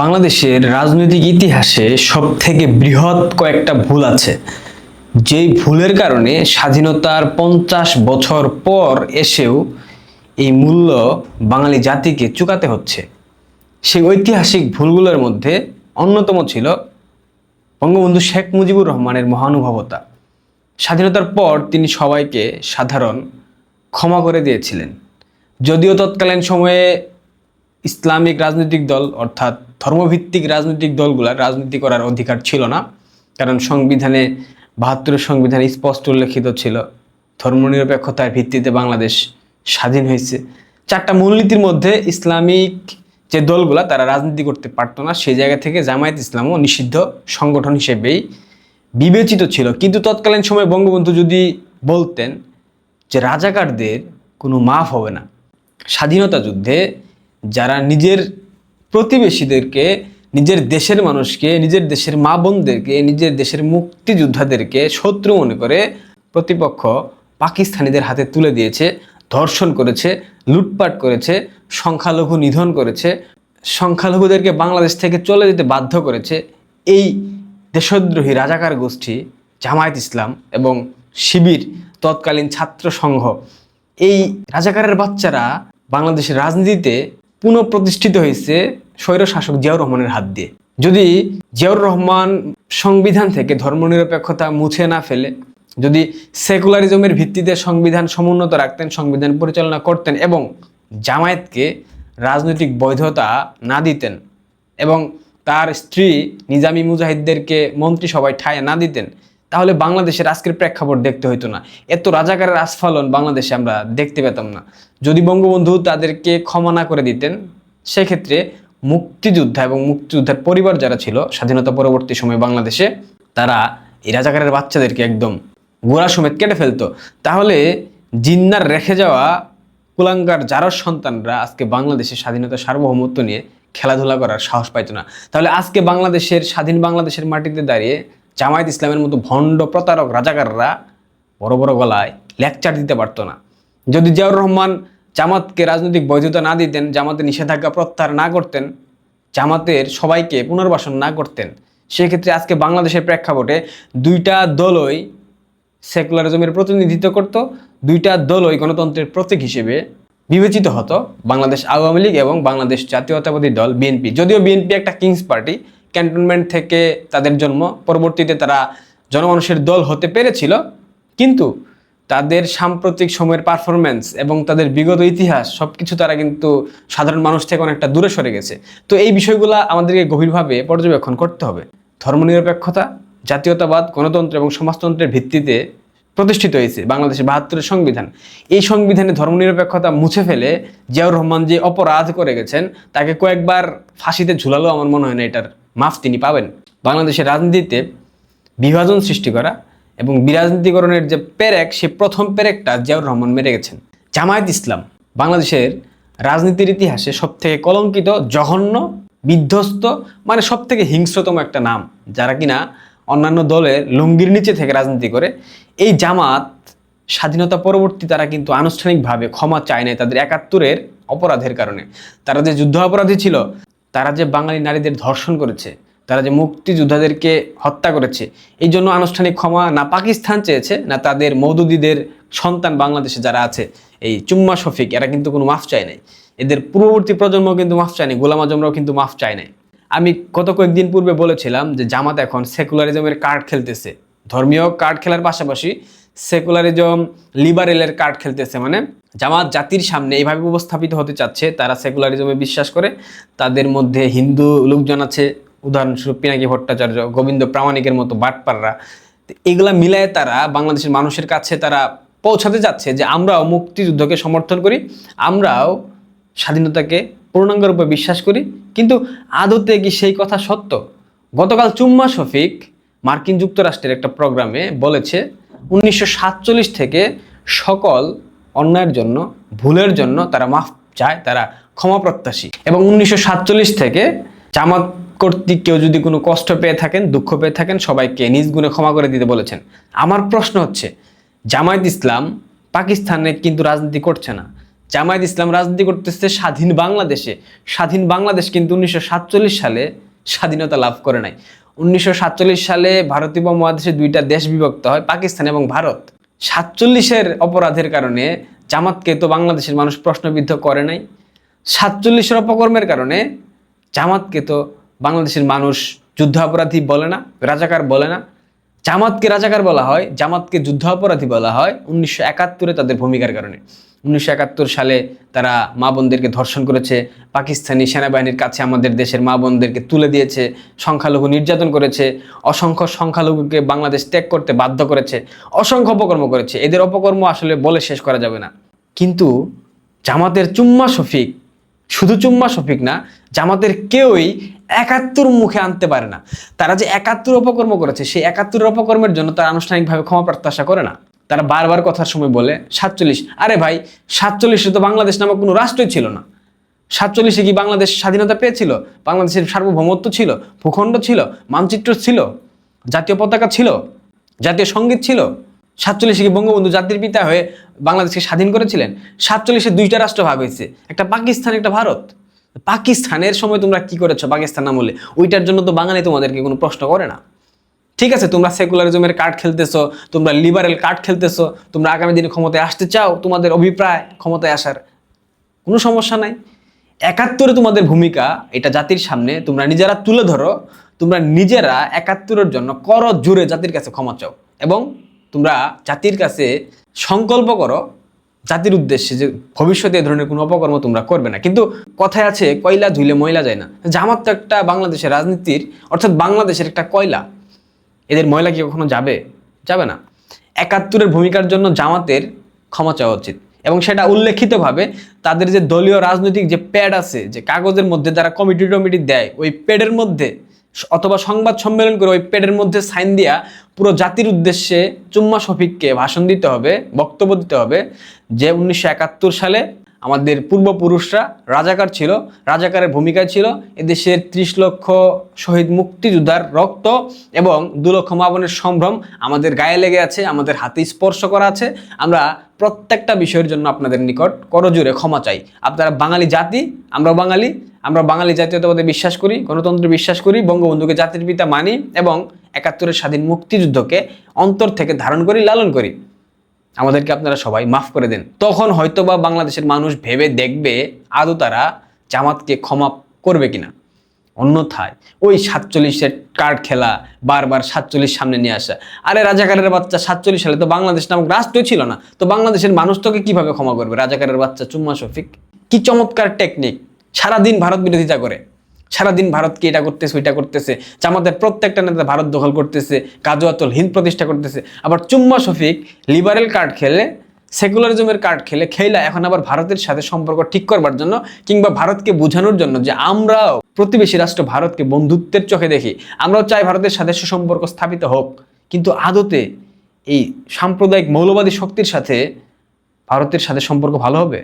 বাংলাদেশের রাজনৈতিক ইতিহাসে সব থেকে বৃহৎ কয়েকটা ভুল আছে। যেই ভুলের কারণে স্বাধীনতার পঞ্চাশ বছর পর এসেও এই মূল্য বাঙালি জাতিকে চুকাতে হচ্ছে। সেই ঐতিহাসিক ভুলগুলোর মধ্যে অন্যতম ছিল বঙ্গবন্ধু শেখ মুজিবুর রহমানের মহানুভবতা। স্বাধীনতার পর তিনি সবাইকে সাধারণ ক্ষমা করে দিয়েছিলেন। যদিও তৎকালীন সময়ে ইসলামিক রাজনৈতিক দল অর্থাৎ ধর্মভিত্তিক রাজনৈতিক দলগুলার রাজনীতি করার অধিকার ছিল না। কারণ সংবিধানে বাহাত্তরের সংবিধানে স্পষ্ট উল্লেখিত ছিল, ধর্মনিরপেক্ষতার ভিত্তিতে বাংলাদেশ স্বাধীন হয়েছে। চারটা মূলনীতির মধ্যে ইসলামিক যে দলগুলা তারা রাজনীতি করতে পারতো না, সেই জায়গা থেকে জামায়াত ইসলামও নিষিদ্ধ সংগঠন হিসেবেই বিবেচিত ছিল। কিন্তু তৎকালীন সময় বঙ্গবন্ধু যদি বলতেন যে রাজাকারদের কোনো মাফ হবে না, স্বাধীনতা যুদ্ধে যারা নিজের প্রতিবেশীদেরকে, নিজের দেশের মানুষকে, নিজের দেশের মা বোনদেরকে, নিজের দেশের মুক্তিযোদ্ধাদেরকে শত্রু মনে করে প্রতিপক্ষ পাকিস্তানিদের হাতে তুলে দিয়েছে, ধর্ষণ করেছে, লুটপাট করেছে, সংখ্যালঘু নিধন করেছে, সংখ্যালঘুদেরকে বাংলাদেশ থেকে চলে যেতে বাধ্য করেছে এই দেশদ্রোহী রাজাকার গোষ্ঠী জামায়াত ইসলাম এবং শিবির, তৎকালীন ছাত্র সংঘ এই রাজাকারের বাচ্চারা বাংলাদেশের রাজনীতিতে পুনঃপ্রতিষ্ঠিত হয়েছে স্বৈরশাসক জিয়াউর রহমানের হাত দিয়ে। যদি জিয়াউর রহমান সংবিধান থেকে ধর্মনিরপেক্ষতা মুছে না ফেলে, যদি সেকুলারিজমের ভিত্তিতে সংবিধান সমুন্নত রাখতেন, সংবিধান পরিচালনা করতেন এবং জামায়াতকে রাজনৈতিক বৈধতা না দিতেন এবং তার স্ত্রী নিজামী মুজাহিদদেরকে মন্ত্রিসভায় ঠায় না দিতেন তাহলে বাংলাদেশের আজকের প্রেক্ষাপট দেখতে হইতো না। এত রাজাকারের আস্ফালন বাংলাদেশে আমরা দেখতে পেতাম না। যদি বঙ্গবন্ধু তাদেরকে ক্ষমা না করে দিতেন, সেক্ষেত্রে মুক্তিযোদ্ধা এবং মুক্তিযোদ্ধার পরিবার যারা ছিল, স্বাধীনতা পরবর্তী সময়ে বাংলাদেশে, তারা এই রাজাকারের বাচ্চাদেরকে একদম গোড়া সমেত কেটে ফেলতো। তাহলে জিন্নার রেখে যাওয়া কুলাঙ্গার জারস সন্তানরা আজকে বাংলাদেশের স্বাধীনতা সার্বভৌমত্ব নিয়ে খেলাধুলা করার সাহস পাইতো না। তাহলে আজকে বাংলাদেশের, স্বাধীন বাংলাদেশের মাটিতে দাঁড়িয়ে জামায়াত ইসলামের মতো ভণ্ড প্রতারক রাজাকাররা বড় বড় গলায় লেকচার দিতে পারতো না। যদি জিয়াউর রহমান জামাতকে রাজনৈতিক বৈধতা না দিতেন, জামাতের নিষেধাজ্ঞা প্রত্যাহার না করতেন, জামাতের সবাইকে পুনর্বাসন না করতেন, সেক্ষেত্রে আজকে বাংলাদেশের প্রেক্ষাপটে দুইটা দলই সেকুলারিজমের প্রতিনিধিত্ব করত, দুইটা দলই গণতন্ত্রের প্রতীক হিসেবে বিবেচিত হতো, বাংলাদেশ আওয়ামী লীগ এবং বাংলাদেশ জাতীয়তাবাদী দল বিএনপি। যদিও বিএনপি একটা কিংস পার্টি ক্যান্টনমেন্ট থেকে তাদের জন্ম, পরবর্তীতে তারা জনমানুষের দল হতে পেরেছিল, কিন্তু তাদের সাম্প্রতিক সময়ের পারফরমেন্স এবং তাদের বিগত ইতিহাস সব কিছু তারা কিন্তু সাধারণ মানুষ থেকে অনেকটা দূরে সরে গেছে। তো এই বিষয়গুলো আমাদেরকে গভীরভাবে পর্যবেক্ষণ করতে হবে। ধর্মনিরপেক্ষতা, জাতীয়তাবাদ, গণতন্ত্র এবং সমাজতন্ত্রের ভিত্তিতে প্রতিষ্ঠিত হয়েছে বাংলাদেশের বাহাত্তরের সংবিধান। এই সংবিধানে ধর্মনিরপেক্ষতা মুছে ফেলে জিয়াউর রহমান যে অপরাধ করে গেছেন, তাকে কয়েকবার ফাঁসিতে ঝুলালো আমার মনে হয় না এটার মাফ তিনি পাবেন। বাংলাদেশের রাজনীতিতে বিভাজন সৃষ্টি করা এবং বিরাজনীতিকরণের যে পেরেক, সে প্রথম পেরেকটা জিয়াউর রহমান মেরে গেছেন। জামায়াত ইসলাম বাংলাদেশের রাজনীতির ইতিহাসে সবথেকে কলঙ্কিত, জঘন্য, বিধ্বস্ত মানে সবথেকে হিংস্রতম একটা নাম, যারা কিনা অন্যান্য দলের লুঙ্গির নিচে থেকে রাজনীতি করে, এই জামাত স্বাধীনতা পরবর্তী তারা কিন্তু আনুষ্ঠানিকভাবে ক্ষমা চায় নাই তাদের একাত্তরের অপরাধের কারণে। তারা যে যুদ্ধ অপরাধী ছিল, তারা যে বাঙালি নারীদের ধর্ষণ করেছে, তারা যে মুক্তিযোদ্ধাদেরকে হত্যা করেছে, এই জন্য আনুষ্ঠানিক ক্ষমা না পাকিস্তান চেয়েছে, না তাদের মৌদুদিদের সন্তান বাংলাদেশে যারা আছে, এই চুম্মা শফিক, এরা কিন্তু কোনো মাফ চায় নাই। এদের পূর্ববর্তী প্রজন্ম কিন্তু মাফ চায়নি গোলাম আজমরাও কিন্তু মাফ চায় নাই। আমি গত কয়েকদিন পূর্বে বলেছিলাম যে জামাত এখন সেকুলারিজমের কার্ড খেলতেছে। ধর্মীয় কার্ড খেলার পাশাপাশি সেকুলারিজম লিবারেলের কার্ড খেলতেছে। মানে জামাত জাতির সামনে এইভাবে উপস্থাপিত হতে চাচ্ছে, তারা সেকুলারিজমে বিশ্বাস করে। তাদের মধ্যে হিন্দু লোকজন আছে, উদাহরণস্বরূপ পিনাকি ভট্টাচার্য, গোবিন্দ প্রামাণিকের মতো বাটপাররা এগুলা মিলায় তারা বাংলাদেশের মানুষের কাছে তারা পৌঁছাতে যাচ্ছে যে আমরাও মুক্তিযুদ্ধকে সমর্থন করি, আমরাও স্বাধীনতাকে পূর্ণাঙ্গ রূপে বিশ্বাস করি। কিন্তু আদতে কি সেই কথা সত্য? গতকাল চুম্মা শফিক মার্কিন যুক্তরাষ্ট্রের একটা প্রোগ্রামে বলেছে, উনিশশো সাতচল্লিশ থেকে সকল অন্যায়ের জন্য, ভুলের জন্য তারা মাফ চায়, তারা ক্ষমা প্রত্যাশী। এবং উনিশশো সাতচল্লিশ থেকে জামাত কর্তৃক কেউ যদি কোনো কষ্ট পেয়ে থাকেন, দুঃখ পেয়ে থাকেন, সবাইকে নিজ গুণে ক্ষমা করে দিতে বলেছেন। আমার প্রশ্ন হচ্ছে, জামায়াত ইসলাম পাকিস্তানে কিন্তু রাজনীতি করছে না। জামায়াত ইসলাম রাজনীতি করতেছে স্বাধীন বাংলাদেশে। স্বাধীন বাংলাদেশ কিন্তু উনিশশো সাতচল্লিশ সালে স্বাধীনতা লাভ করে নাই। উনিশশো সাতচল্লিশ সালে ভারতীয় উপমহাদেশে দুইটা দেশ বিভক্ত হয়, পাকিস্তান এবং ভারত। সাতচল্লিশের অপরাধের কারণে জামাতকে তো বাংলাদেশের মানুষ প্রশ্নবিদ্ধ করে নাই। সাতচল্লিশের অপকর্মের কারণে জামাতকে তো বাংলাদেশের মানুষ যুদ্ধ অপরাধী বলে না, রাজাকার বলে না। জামাতকে রাজাকার বলা হয়, জামাতকে যুদ্ধ অপরাধী বলা হয় উনিশশো একাত্তরে তাদের ভূমিকার কারণে। উনিশশো একাত্তর সালে তারা মা বোনদেরকে ধর্ষণ করেছে। পাকিস্তানি সেনাবাহিনীর কাছে আমাদের দেশের মা বোনদেরকে তুলে দিয়েছে, সংখ্যালঘু নির্যাতন করেছে, অসংখ্য সংখ্যালঘুকে বাংলাদেশ ত্যাগ করতে বাধ্য করেছে, অসংখ্য অপকর্ম করেছে। এদের অপকর্ম আসলে বলে শেষ করা যাবে না। কিন্তু জামাতের চুম্মা শফিক, শুধু চুম্মা শফিক না, জামাতের কেউই একাত্তর মুখে আনতে পারে না। তারা যে একাত্তর অপকর্ম করেছে, সেই একাত্তর অপকর্মের জন্য তারা আনুষ্ঠানিকভাবে ক্ষমা প্রত্যাশা করে না। তারা বারবার কথার সময় বলে, সাতচল্লিশ। আরে ভাই, সাতচল্লিশে তো বাংলাদেশ নামক কোনো রাষ্ট্রই ছিল না। সাতচল্লিশে কি বাংলাদেশ স্বাধীনতা পেয়েছিল? বাংলাদেশের সার্বভৌমত্ব ছিল? ভূখণ্ড ছিল? মানচিত্র ছিল? জাতীয় পতাকা ছিল? জাতীয় সংগীত ছিল? সাতচল্লিশে কি বঙ্গবন্ধু জাতির পিতা হয়ে বাংলাদেশকে স্বাধীন করেছিলেন? সাতচল্লিশে দুইটা রাষ্ট্র ভাগ হয়েছে। একটা পাকিস্তান, একটা ভারত। পাকিস্তানের সময় তোমরা কি করেছ? পাকিস্তান আমলে ওইটার জন্য তো বাঙালি তোমাদেরকে কোনো প্রশ্ন করে না। ঠিক আছে, তোমরা সেকুলারিজমের কার্ড খেলতেছো, তোমরা লিবারেল কার্ড খেলতেছো, তোমরা আগামী দিনে ক্ষমতায় আসতে চাও, তোমাদের অভিপ্রায় ক্ষমতায় আসার কোনো সমস্যা নাই। একাত্তরে তোমাদের ভূমিকা, এটা জাতির সামনে, তোমরা নিজেরা তুলে ধরো, তোমরা নিজেরা একাত্তরের জন্য কর জুড়ে জাতির কাছে ক্ষমা চাও এবং তোমরা জাতির কাছে সংকল্প করো, জাতির উদ্দেশ্যে যে ভবিষ্যতে এ ধরনের কোনো অপকর্ম তোমরা করবে না। কিন্তু কথায় আছে, কয়লা ধুইলে ময়লা যায় না। জামাত তো একটা বাংলাদেশের রাজনীতির, অর্থাৎ বাংলাদেশের একটা কয়লা। এদের ময়লা কি কখনো যাবে? যাবে না। একাত্তরের ভূমিকার জন্য জামাতের ক্ষমা চাওয়া উচিত। এবং সেটা উল্লেখিতভাবে তাদের যে দলীয় রাজনৈতিক যে প্যাড আছে, যে কাগজের মধ্যে তারা কমিটি টমিটি দেয়, ওই প্যাডের মধ্যে অথবা সংবাদ সম্মেলন করে ওই প্যাডের মধ্যে সাইন দিয়া পুরো জাতির উদ্দেশ্যে চুম্মা শফিককে ভাষণ দিতে হবে, বক্তব্য দিতে হবে যে উনিশশো একাত্তর সালে আমাদের পূর্বপুরুষরা রাজাকার ছিল, রাজাকারের ভূমিকা ছিল। এদেশের ত্রিশ লক্ষ শহীদ মুক্তিযোদ্ধার রক্ত এবং দু লক্ষ মাবনের সম্ভ্রম আমাদের গায়ে লেগে আছে, আমাদের হাতে স্পর্শ করা আছে। আমরা প্রত্যেকটা বিষয়ের জন্য আপনাদের নিকট করজোরে ক্ষমা চাই। আপনারা বাঙালি জাতি আমরা বাঙালি। আমরা বাঙালি জাতীয়তাবাদে বিশ্বাস করি, গণতন্ত্রে বিশ্বাস করি, বঙ্গবন্ধুকে জাতির পিতা মানি এবং একাত্তরের স্বাধীন মুক্তিযুদ্ধকে অন্তর থেকে ধারণ করি, লালন করি। আমাদেরকে আপনারা সবাই মাফ করে দেন। তখন হয়তোবা বাংলাদেশের মানুষ ভেবে দেখবে আদৌ তারা জামাতকে ক্ষমা করবে কিনা। অন্যথায় ওই সাতচল্লিশের কার্ড খেলা, বারবার সাতচল্লিশ সামনে নিয়ে আসা। আরে রাজাকারের বাচ্চা সাতচল্লিশ সালে তো বাংলাদেশ নামক রাষ্ট্রই ছিল না। তো বাংলাদেশের মানুষ তোকে কীভাবে ক্ষমা করবে? রাজাকারের বাচ্চা চুম্মা শফিক। কি চমৎকার টেকনিক সারাদিন ভারত বিরোধিতা করে। সারাদিন ভারতকে এটা করতেছে, ওইটা করতেছে। জামাতের প্রত্যেকটা নেতা ভারত দখল করতেছে কাজুয়াতল হিন্দ প্রতিষ্ঠা করতেছে। আবার চুম্মা শফিক লিবারেল কার্ড খেলে সেকুলারিজমের কার্ড খেলে খেলা এখন আবার ভারতের সাথে সম্পর্ক ঠিক করবার জন্য কিংবা ভারতকে বোঝানোর জন্য যে আমরাও প্রতিবেশী রাষ্ট্র ভারতকে বন্ধুত্বের চোখে দেখি। আমরাও চাই ভারতের সাথে সুসম্পর্ক স্থাপিত হোক। কিন্তু আদতে এই সাম্প্রদায়িক মৌলবাদী শক্তির সাথে ভারতের সাথে সম্পর্ক ভালো হবে?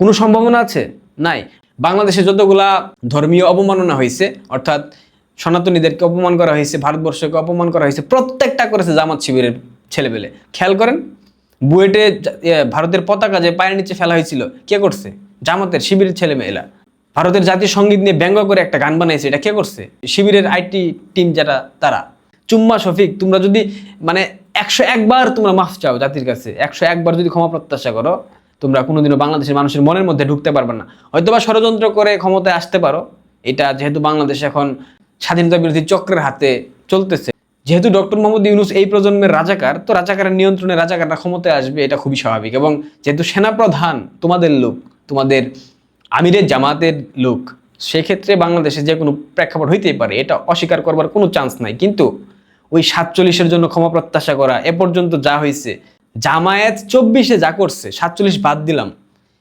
কোনো সম্ভাবনা আছে? নাই। বাংলাদেশে যতগুলা ধর্মীয় অবমাননা হয়েছে, অর্থাৎ সনাতনীদেরকে অপমান করা হয়েছে, ভারতবর্ষকে অপমান করা হয়েছে, প্রত্যেকটা করেছে জামাত শিবিরের ছেলেবেলে খেয়াল করেন, বুয়েটে ভারতের পতাকা যে পায়ের নিচে ফেলা হয়েছিল, কে করছে? জামাতের শিবিরের ছেলেমেয়েরা। ভারতের জাতীয় সংগীত নিয়ে ব্যঙ্গ করে একটা গান বানাইছে, এটা কে করছে? শিবিরের আইটি টিম যেটা তারা। চুম্মা শফিক, তোমরা যদি মানে একশো একবার তোমরা মাফ চাও জাতির কাছে, একশো একবার যদি ক্ষমা প্রত্যাশা করো তোমরা কোনোদিনও বাংলাদেশের মানুষের মনের মধ্যে ঢুকতে পারবে না। হয়তোবা ষড়যন্ত্র করে ক্ষমতায় আসতে পারো। এটা যেহেতু বাংলাদেশ এখন স্বাধীনতা বিরোধী চক্রের হাতে চলতেছে। যেহেতু ডক্টর মোহাম্মদ ইউনুস এই প্রজন্মের রাজাকার, তো রাজাকারের নিয়ন্ত্রণে রাজাকাররা ক্ষমতায় আসবে, এটা খুবই স্বাভাবিক। এবং যেহেতু সেনাপ্রধান তোমাদের লোক, তোমাদের আমিরের জামাতের লোক, সেক্ষেত্রে বাংলাদেশে যে কোনো প্রেক্ষাপট হইতেই পারে। এটা অস্বীকার করবার কোনো চান্স নাই। কিন্তু ওই সাতচল্লিশের জন্য ক্ষমা প্রত্যাশা করা, এ পর্যন্ত যা হয়েছে জামায়াত চব্বিশে যা করছে, সাতচল্লিশ বাদ দিলাম।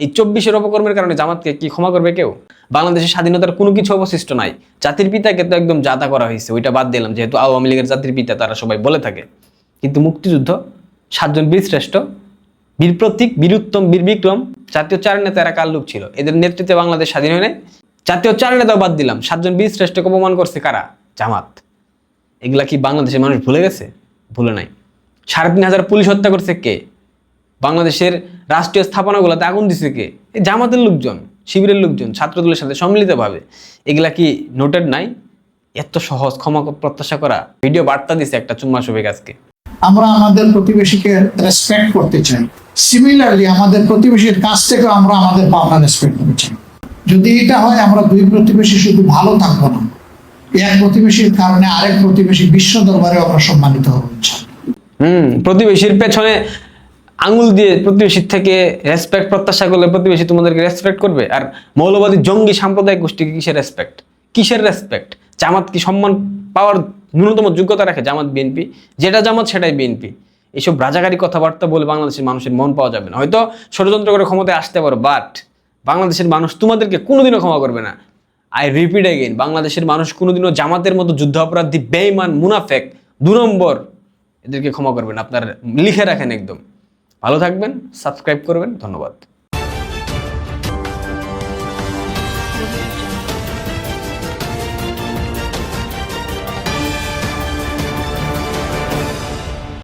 এই চব্বিশের অপকর্মের কারণে জামাতকে কি ক্ষমা করবে কেউ? বাংলাদেশের স্বাধীনতার কোনো কিছু অবশিষ্ট নাই। জাতির পিতাকে তো একদম জাতা করা হয়েছে, ওইটা বাদ দিলাম, যেহেতু আওয়ামী লীগের জাতির পিতা, তারা সবাই বলে থাকে। কিন্তু মুক্তিযুদ্ধ, সাতজন বীর শ্রেষ্ঠ বীর প্রতীক, বীর উত্তম, বীর বিক্রম, জাতীয় চার নেতা এরা কাল লোক ছিল। এদের নেতৃত্বে বাংলাদেশ স্বাধীন হয় নাই জাতীয় চার নেতাও বাদ দিলাম। সাতজন বীর শ্রেষ্ঠকে অপমান করছে কারা? জামাত। এগুলা কি বাংলাদেশের মানুষ ভুলে গেছে? ভুলে নাই। সাড়ে তিন হাজার পুলিশ হত্যা করছে কে? বাংলাদেশের রাষ্ট্রীয় স্থাপনাগুলোতে আগুন দিছে কে? জামাতের লোকজন, শিবিরের লোকজন, ছাত্রদলের সাথে সম্মিলিতভাবে। এগুলা কি নোটেড নাই? এত সহজ ক্ষমা প্রত্যাশা করা ভিডিও বার্তা দিছে একটা চুম্মা শোভে আজকে। আমরা আমাদের প্রতিবেশীকে রেসপেক্ট করতে চাই। সিমিলারলি আমাদের প্রতিবেশীর কাছ থেকে আমরা আমাদের পাওনা রেসপেক্ট করতে চাই। যদি এটা হয়, আমরা দুই প্রতিবেশী শুধু ভালো থাকব না। এক প্রতিবেশীর কারণে আরেক প্রতিবেশী বিশ্ব দরবারে আমরা সম্মানিত হব। হুম, প্রতিবেশীর পেছনে আঙুল দিয়ে প্রতিবেশীর থেকে রেসপেক্ট প্রত্যাশা করলে প্রতিবেশী তোমাদেরকে রেসপেক্ট করবে। আর মৌলবাদী জঙ্গি সাম্প্রদায়িক গোষ্ঠীকে কিসের রেসপেক্ট কিসের রেসপেক্ট জামাত কি সম্মান পাওয়ার ন্যূনতম যোগ্যতা রাখে জামাত, বিএনপি? যেটা জামাত, সেটাই বিএনপি। এইসব রাজাকারী কথাবার্তা বলে বাংলাদেশের মানুষের মন পাওয়া যাবে না। হয়তো ষড়যন্ত্র করে ক্ষমতায় আসতে পারো বাট বাংলাদেশের মানুষ তোমাদেরকে কোনোদিনও ক্ষমা করবে না। আই রিপিট এগেইন বাংলাদেশের মানুষ কোনোদিনও জামাতের মতো যুদ্ধ অপরাধী বেইমান মুনাফেক, দু নম্বর এদেরকে ক্ষমা করবেন আপনার লিখে রাখেন একদম। ভালো থাকবেন সাবস্ক্রাইব করবেন ধন্যবাদ।